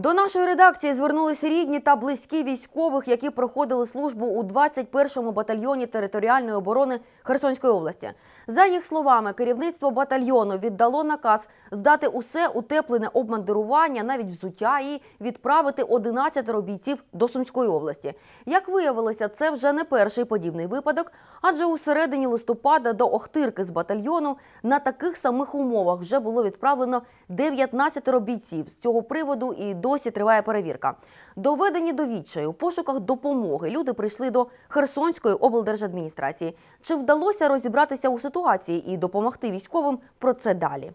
До нашої редакції звернулися рідні та близькі військових, які проходили службу у 21-му батальйоні територіальної оборони Херсонської області. За їх словами, керівництво батальйону віддало наказ здати усе утеплене обмандирування, навіть взуття, і відправити 11 бійців до Сумської області. Як виявилося, це вже не перший подібний випадок, адже у середині листопада до Охтирки з батальйону на таких самих умовах вже було відправлено 19 бійців. З цього приводу і досі триває перевірка. Доведені до відчаю у пошуках допомоги люди прийшли до Херсонської облдержадміністрації. Чи вдалося розібратися у ситуації і допомогти військовим? Про це далі.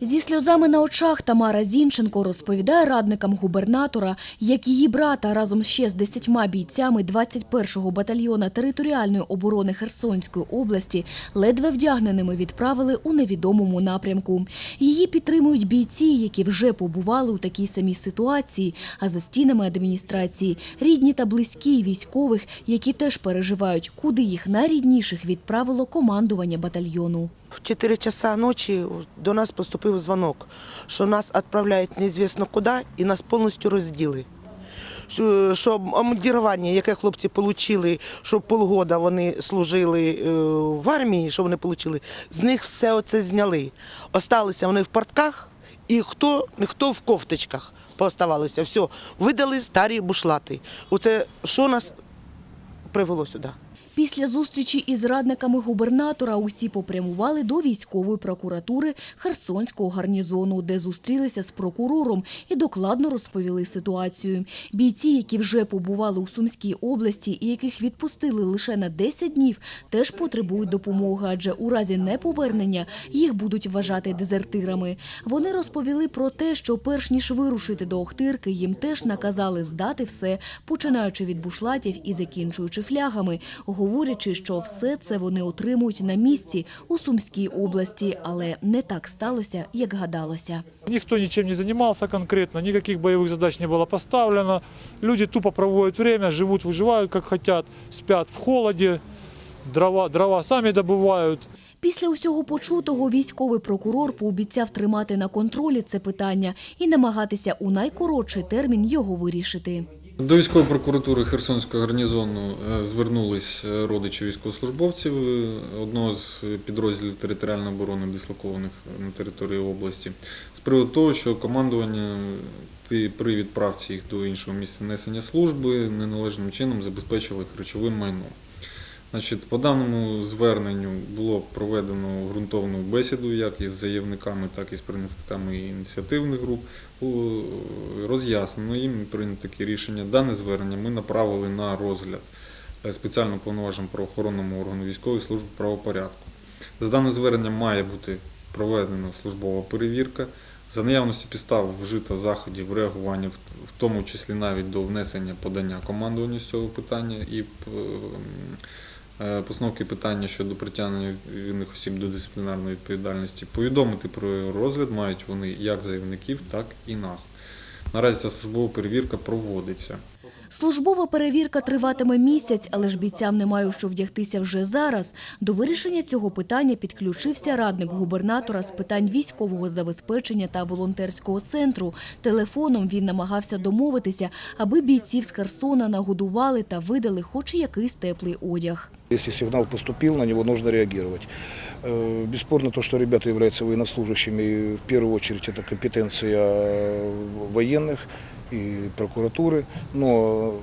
Зі сльозами на очах Тамара Зінченко розповідає радникам губернатора, як її брата разом ще з десятьма бійцями 21-го батальйона територіальної оборони Херсонської області ледве вдягненими відправили у невідомому напрямку. Її підтримують бійці, які вже побували у такій самій ситуації, а за стінами адміністрації рідні та близькі військових, які теж переживають, куди їх найрідніших відправило командування батальйону. В 4 часа ночі до нас поступив дзвонок, що нас відправляють неізвісно куди і нас повністю розділи. Що- обмундірування, яке хлопці отримали, що полгода вони служили е, в армії, що вони отримали, з них все оце зняли. Осталися вони в портках, і хто, хто в кофточках пооставалися. Все, видали старі бушлати. Оце що нас привело сюди? Після зустрічі із радниками губернатора усі попрямували до військової прокуратури Херсонського гарнізону, де зустрілися з прокурором і докладно розповіли ситуацію. Бійці, які вже побували у Сумській області і яких відпустили лише на 10 днів, теж потребують допомоги, адже у разі неповернення їх будуть вважати дезертирами. Вони розповіли про те, що перш ніж вирушити до Охтирки, їм теж наказали здати все, починаючи від бушлатів і закінчуючи флягами, говорячи, що все це вони отримують на місці у Сумській області, але не так сталося, як гадалося. Никто ничем не занимался конкретно, никаких боевых задач не было поставлено. Люди тупо проводят время, живут, выживают как хотят, спят в холоде, дрова, дрова сами добывают. Після усього почутого військовий прокурор пообіцяв тримати на контролі це питання і намагатися у найкоротший термін його вирішити. До військової прокуратури Херсонського гарнізону е, звернулись е, родичі військовослужбовців е, одного з підрозділів територіальної оборони, дислокованих на території області, з приводу того, що командування при- відправці їх до іншого місця несення служби неналежним чином забезпечило їх речовим майном. Значить, по даному зверненню було проведено ґрунтовну бесіду як із заявниками, так і з представниками ініціативних груп. Роз'яснено їм прийнято таке рішення. Дане звернення ми направили на розгляд е, спеціально повноваженому правоохоронному органу військової служби правопорядку. За даним зверненням має бути проведена службова перевірка. За наявності підстав вжито заходів реагування, в- тому числі навіть до внесення подання командуванню з цього питання і постановки питання щодо притягнення винних осіб до дисциплінарної відповідальності. Повідомити про розгляд мають вони як заявників, так і нас. Наразі ця службова перевірка проводиться. Службова перевірка триватиме місяць, але ж бійцям немає що вдягтися вже зараз. До вирішення цього питання підключився радник губернатора з питань військового забезпечення та волонтерського центру. Телефоном він намагався домовитися, аби бійців з Херсона нагодували та видали хоч якийсь теплий одяг. Если сигнал поступил, на него нужно реагировать. Э, Бесспорно то, что ребята являются военнослужащими, в первую очередь это компетенция э, военных и прокуратуры, но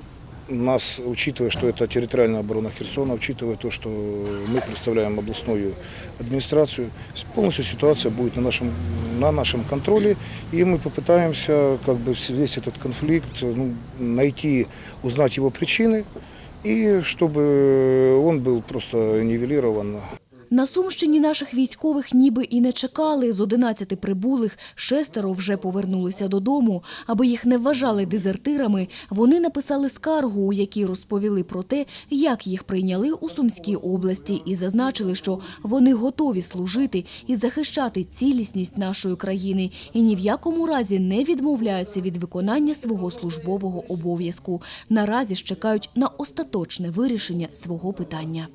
нас, учитывая, что это территориальная оборона Херсона, учитывая то, что мы представляем областную администрацию, полностью ситуация будет на нашем, на нашем контроле, и мы попытаемся как бы весь этот конфликт ну, найти, узнать его причины, и чтобы он был просто нивелирован. На Сумщині наших військових ніби і не чекали. З 11 прибулих шестеро вже повернулися додому. Аби їх не вважали дезертирами, вони написали скаргу, у якій розповіли про те, як їх прийняли у Сумській області і зазначили, що вони готові служити і захищати цілісність нашої країни і ні в якому разі не відмовляються від виконання свого службового обов'язку. Наразі ж чекають на остаточне вирішення свого питання.